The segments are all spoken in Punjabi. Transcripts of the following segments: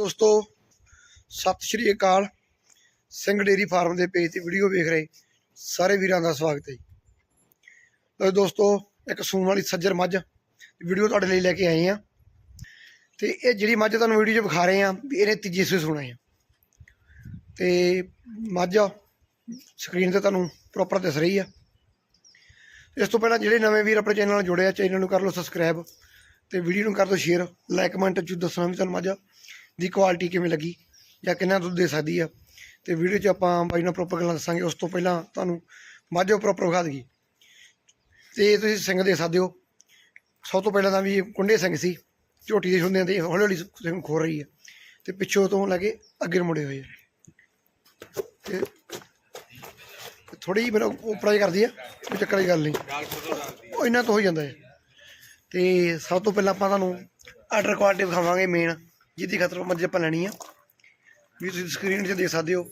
ਦੋਸਤੋ, ਸਤਿ ਸ਼੍ਰੀ ਅਕਾਲ। ਸਿੰਘ ਡੇਰੀ ਫਾਰਮ ਦੇ ਪੇਜ ਤੇ ਵੀਡੀਓ ਵੇਖ ਰਹੇ ਸਾਰੇ ਵੀਰਾਂ ਦਾ ਸਵਾਗਤ ਹੈ ਜੀ। ਦੋਸਤੋ, ਇੱਕ ਸੂਣ ਵਾਲੀ ਸੱਜਰ ਮੱਝ ਵੀਡੀਓ ਤੁਹਾਡੇ ਲਈ ਲੈ ਕੇ ਆਏ ਆ। ਤੇ ਇਹ ਜਿਹੜੀ ਮੱਝ ਤੁਹਾਨੂੰ ਵੀਡੀਓ 'ਚ ਵਿਖਾ ਰਹੇ ਆ ਵੀ ਇਹਨੇ ਤੀਜੀ ਸੂਈ ਸੁਣਾ ਆ ਤੇ ਮੱਝ ਸਕਰੀਨ ਤੇ ਤੁਹਾਨੂੰ ਪ੍ਰੋਪਰ ਦਿਸ ਰਹੀ ਆ। ਇਸ ਤੋਂ ਪਹਿਲਾਂ ਜਿਹੜੇ ਨਵੇਂ ਵੀਰ ਆਪਣੇ ਚੈਨਲ ਨਾਲ ਜੁੜੇ ਆ, ਚੈਨਲ ਨੂੰ ਕਰ ਲਓ ਸਬਸਕ੍ਰਾਈਬ ਤੇ ਵੀਡੀਓ ਨੂੰ ਕਰ ਦਿਓ ਸ਼ੇਅਰ ਲਾਈਕ ਕਮੈਂਟ ਚ ਦੱਸਣਾ ਵੀ ਤੁਹਾਨੂੰ ਮੱਝ ਦੀ ਕੁਆਲਿਟੀ ਕਿਵੇਂ ਲੱਗੀ ਜਾਂ ਕਿੰਨਾ ਦੁੱਧ ਦੇ ਸਕਦੀ ਆ। ਤੇ ਵੀਡੀਓ 'ਚ ਆਪਾਂ ਬਾਈ ਨਾਲ ਪ੍ਰੋਪਰ ਗੱਲਾਂ ਦੱਸਾਂਗੇ। ਉਸ ਤੋਂ ਪਹਿਲਾਂ ਤੁਹਾਨੂੰ ਮੱਝ ਪ੍ਰੋਪਰ ਵਿਖਾ ਦਈਏ। ਤੇ ਤੁਸੀਂ ਸਿੰਘ ਦੇ ਸਕਦੇ ਹੋ ਸਭ ਤੋਂ ਪਹਿਲਾਂ ਤਾਂ ਵੀ ਕੁੰਡੇ ਸਿੰਘ ਸੀ। ਝੋਟੀ ਦੇ ਹੁੰਦੇ ਤੇ ਹੌਲੀ ਹੌਲੀ ਸਿੰਘ ਖੋ ਰਹੀ ਹੈ ਤੇ ਪਿੱਛੋਂ ਤੋਂ ਲੈ ਕੇ ਅੱਗੇ ਮੁੜੇ ਹੋਏ ਆ। ਤੇ ਥੋੜੀ ਜਿਹੀ ਮੇਰਾ ਉਪਰਾਈ ਕਰਦੀ ਆ, ਕੋਈ ਚੱਕਰ ਦੀ ਗੱਲ ਨਹੀਂ। ਉਹ ਇਹਨਾਂ ਤੋਂ ਹੋ ਜਾਂਦਾ ਹੈ ਤੇ ਸਭ ਤੋਂ ਪਹਿਲਾਂ ਆਪਾਂ ਤੁਹਾਨੂੰ ਆਰਡਰ ਕੁਆਲਿਟੀ ਵਿਖਾਵਾਂਗੇ ਮੇਨ ਜਿਹਦੀ ਖਾਤਰ ਮੱਝ ਆਪਾਂ ਲੈਣੀ ਆ। ਵੀ ਤੁਸੀਂ ਸਕਰੀਨ 'ਤੇ ਦੇਖ ਸਕਦੇ ਹੋ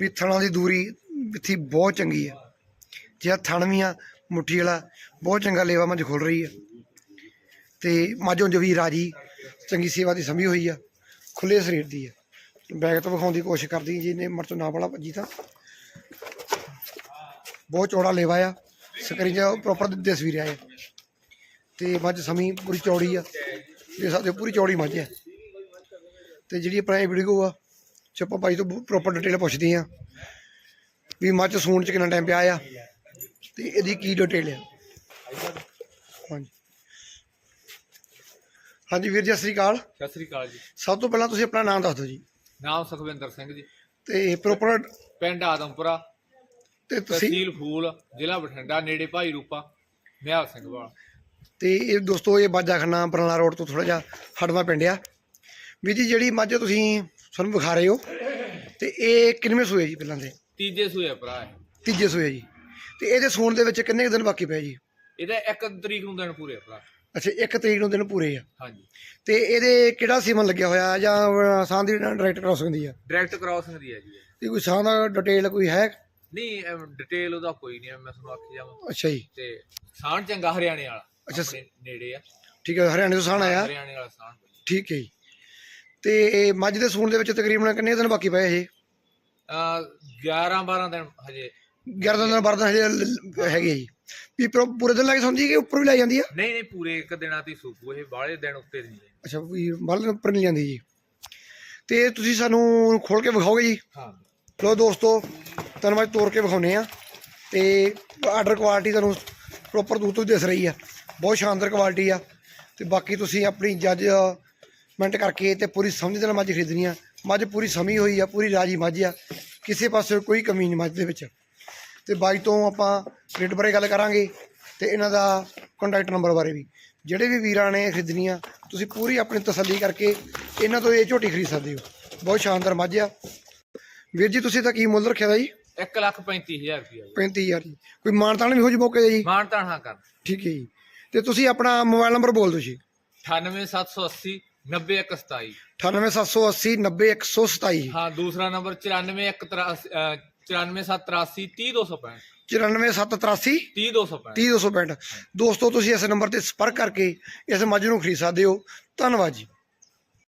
ਵੀ ਥਣਾਂ ਦੀ ਦੂਰੀ ਇੱਥੇ ਬਹੁਤ ਚੰਗੀ ਆ। ਜਿਹੜਾ ਥਣ ਵੀ ਆ, ਮੁੱਠੀ ਵਾਲਾ, ਬਹੁਤ ਚੰਗਾ ਲੇਵਾ ਮੱਝ ਖੁੱਲ ਰਹੀ ਆ। ਤੇ ਮੱਝੋਂ ਜੋ ਵੀ ਰਾਜੀ, ਚੰਗੀ ਸੇਵਾ ਦੀ ਸੰਭੀ ਹੋਈ ਆ ਖੁੱਲੇ ਸਰੀਰ ਦੀ ਆ। ਬੈਗ ਤੋਂ ਵਿਖਾਉਣ ਦੀ ਕੋਸ਼ਿਸ਼ ਕਰਦੀ ਜਿਹਨੇ ਮਰ ਤੋਂ ਨਾ ਵਾਲਾ ਭੱਜੀ ਤਾਂ। ਬਹੁਤ ਚੌੜਾ ਲੇਵਾ ਆ ਸਕਰੀਨ 'ਚ ਪ੍ਰੋਪਰ ਦਿਸ ਵੀ ਰਿਹਾ ਹੈ ਤੇ ਮੱਝ ਸਮੀ ਪੂਰੀ ਚੌੜੀ ਆ। ਇਹ ਸਾਡੇ ਪੂਰੀ ਚੌੜੀ ਮੱਝ ਹੈ ਤੇ ਜਿਹੜੀ ਆਪਣਾ ਇਹ ਵੀਡੀਓ ਆ ਚੱਪਾ ਭਾਈ ਤੋਂ ਪ੍ਰੋਪਰ ਡਿਟੇਲ ਪੁੱਛਦੇ ਆ ਵੀ ਮੱਝ ਸੂਣ ਚ ਕਿੰਨਾ ਟਾਈਮ ਪਿਆ ਆ ਤੇ ਇਹਦੀ ਕੀ ਡਿਟੇਲ ਆ। ਹਾਂਜੀ। ਹਾਂਜੀ ਵੀਰ ਜੀ ਸਤਿ ਸ੍ਰੀ ਅਕਾਲ। ਸਤਿ ਸ੍ਰੀ ਅਕਾਲ ਜੀ। ਸਭ ਤੋਂ ਪਹਿਲਾਂ ਤੁਸੀਂ ਆਪਣਾ ਨਾਮ ਦੱਸ ਦਿਓ ਜੀ। ਨਾਮ ਸੁਖਵਿੰਦਰ ਸਿੰਘ ਜੀ। ਤੇ ਪ੍ਰੋਪਰ ਪਿੰਡ ਆਦਮਪੁਰਾ। ਤੇ ਤੁਸੀਂ? ਤਹਿਸੀਲ ਫੂਲ ਜ਼ਿਲ੍ਹਾ ਬਠਿੰਡਾ ਨੇੜੇ ਭਾਈ ਰੂਪਾ ਨਿਹਾਲ ਸਿੰਘ ਵਾਲਾ। ਤੇ ਇਹ ਦੋਸਤੋ ਇਹ ਬਾਜਾ ਖੰਨਾ ਬਰਨਾਲਾ ਰੋਡ ਤੋਂ ਥੋੜਾ ਜਿਹਾ ਹਟਵਾ ਪਿੰਡ ਆ। ਵੀ ਜੀ ਜਿਹੜੀ ਮੱਝ ਤੁਸੀਂ ਸਾਨੂੰ ਵਿਖਾ ਰਹੇ ਹੋ ਤੇ ਇਹ ਕਿੰਨਵੇਂ ਸੂਏ ਜੀ ਪਹਿਲਾਂ ਦੇ? ਤੀਜੇ ਸੂਏ ਭਰਾ ਹੈ ਤੀਜੇ ਸੂਏ ਜੀ। ਤੇ ਇਹਦੇ ਸੂਣ ਦੇ ਵਿੱਚ ਕਿੰਨੇ ਕੁ ਦਿਨ ਬਾਕੀ ਪਏ ਜੀ? ਇਹਦਾ ਇੱਕ ਤਰੀਕ ਨੂੰ ਦਿਨ ਪੂਰੇ ਭਰਾ। ਅੱਛਾ ਇੱਕ ਤਰੀਕ ਨੂੰ ਦਿਨ ਪੂਰੇ ਆ। ਹਾਂਜੀ। ਤੇ ਇਹਦੇ ਕਿਹੜਾ ਸੀਮਨ ਲੱਗਿਆ ਹੋਇਆ ਜਾਂ ਸਾਹ ਦੀ ਡਾਇਰੈਕਟ ਕ੍ਰਾਸ ਹੁੰਦੀ ਆ? ਡਾਇਰੈਕਟ ਕ੍ਰਾਸਿੰਗ ਦੀ ਹੈ ਜੀ ਇਹ। ਤੇ ਕੋਈ ਸਾਹ ਦਾ ਡਿਟੇਲ ਕੋਈ ਹੈ? ਨਹੀਂ ਡਿਟੇਲ ਉਹਦਾ ਕੋਈ ਨਹੀਂ ਹੈ, ਮੈਂ ਤੁਹਾਨੂੰ ਆਖੀ ਜਾਵਾਂ। ਅੱਛਾ ਜੀ। ਤੇ ਸਾਣ ਚੰਗਾ ਹਰਿਆਣੇ ਵਾਲਾ ਅੱਛਾ। ਆਪਣੇ ਨੇੜੇ ਆ। ਠੀਕ ਹੈ ਹਰਿਆਣੇ ਤੋਂ ਸਾਹ ਆਇਆ। ਹਰਿਆਣੇ ਵਾਲਾ ਸਾਣ ਠੀਕ ਹੈ ਜੀ। ਤੇ ਇਹ ਮੱਝ ਦੇ ਸੂਣ ਦੇ ਵਿੱਚ ਤਕਰੀਬਨ ਕਿੰਨੇ ਦਿਨ ਬਾਕੀ ਪਏ ਇਹ? ਆ 11 12 ਦਿਨ ਹਜੇ। 11 ਦਿਨ 12 ਦਿਨ ਹਜੇ ਲ- ਹੈਗੇ ਜੀ। ਵੀ ਪੂਰਾ- ਪੂਰੇ ਦਿਨ ਲੱਗ ਸਮਝੀ ਕਿ ਉੱਪਰ ਵੀ ਲੈ ਜਾਂਦੀ ਆ? ਨਹੀਂ ਨਹੀਂ ਪੂਰੇ ਇੱਕ ਦਿਨਾਂ ਦੀ ਸੂਪੂ ਇਹ ਬਾਹਲੇ ਦਿਨ ਉੱਤੇ ਨਹੀਂ ਅੱਛਾ ਵੀ ਬੱਲ ਉੱਪਰ ਨਹੀਂ ਜਾਂਦੀ ਜੀ। ਤੇ ਤੁਸੀਂ ਸਾਨੂੰ ਖੋਲ ਕੇ ਵਿਖਾਓਗੇ ਜੀ? ਹਾਂ। ਲੋ ਦੋਸਤੋ ਤੁਹਾਨੂੰ ਮੈਂ ਤੋੜ ਕੇ ਵਿਖਾਉਨੇ ਆ ਤੇ ਆਰਡਰ ਕੁਆਲਿਟੀ ਤੁਹਾਨੂੰ ਪ੍ਰੋਪਰ ਦੂਰ ਤੋਂ ਦਿਸ ਰਹੀ ਆ। ਬਹੁਤ ਸ਼ਾਨਦਾਰ ਕੁਆਲਿਟੀ ਆ। ਤੇ ਬਾਕੀ ਤੁਸੀਂ ਆਪਣੀ ਜੱਜਮੈਂਟ ਕਰਕੇ ਤੇ ਪੂਰੀ ਸਮਝ ਦੇ ਨਾਲ ਮੱਝ ਖਰੀਦਣੀ ਆ। ਮੱਝ ਪੂਰੀ ਸਮੀ ਹੋਈ ਆ ਪੂਰੀ ਰਾਜੀ ਮੱਝ ਆ। ਕਿਸੇ ਪਾਸੇ ਕੋਈ ਕਮੀ ਨਹੀਂ ਮੱਝ ਦੇ ਵਿੱਚ। ਤੇ ਬਾਈ ਤੋਂ ਆਪਾਂ ਰੇਟ ਬਾਰੇ ਗੱਲ ਕਰਾਂਗੇ ਤੇ ਇਹਨਾਂ ਦਾ ਕੰਟੈਕਟ ਨੰਬਰ ਬਾਰੇ ਵੀ। ਜਿਹੜੇ ਵੀ ਵੀਰਾਂ ਨੇ ਖਰੀਦਣੀ ਆ ਤੁਸੀਂ ਪੂਰੀ ਆਪਣੀ ਤਸੱਲੀ ਕਰਕੇ ਇਹਨਾਂ ਤੋਂ ਇਹ ਝੋਟੀ ਖਰੀਦ ਸਕਦੇ ਹੋ। ਬਹੁਤ ਸ਼ਾਨਦਾਰ ਮੱਝ ਆ। ਵੀਰ ਜੀ ਤੁਸੀਂ ਤਾਂ ਕੀ ਮੁੱਲ ਰੱਖਿਆ ਦਾ ਜੀ 1 ਲੱਖ 35000 ਰੁਪਇਆ ਜੀ। 35000 ਜੀ। ਕੋਈ ਮਾਨਤਾਨ ਵੀ ਹੋ ਜੀ ਮੌਕੇ ਜੀ? ਮਾਣ ਤਾਣ ਹਾਂ ਕਰ ਠੀਕ ਹੈ ਜੀ। ਤੇ ਤੁਸੀਂ ਆਪਣਾ ਮੋਬਾਈਲ ਨੰਬਰ ਬੋਲ ਦਿਓ ਜੀ। 98780 90127 98780 90127 ਹਾਂ ਦੂਸਰਾ ਨੰਬਰ 94183 94783 30265 94783 30265 30265 ਦੋਸਤੋ ਤੁਸੀਂ ਇਸ ਨੰਬਰ ਤੇ ਸੰਪਰਕ ਕਰਕੇ ਇਸ ਮੱਝ ਨੂੰ ਖਰੀਦ ਸਕਦੇ ਹੋ ਧੰਨਵਾਦ ਜੀ।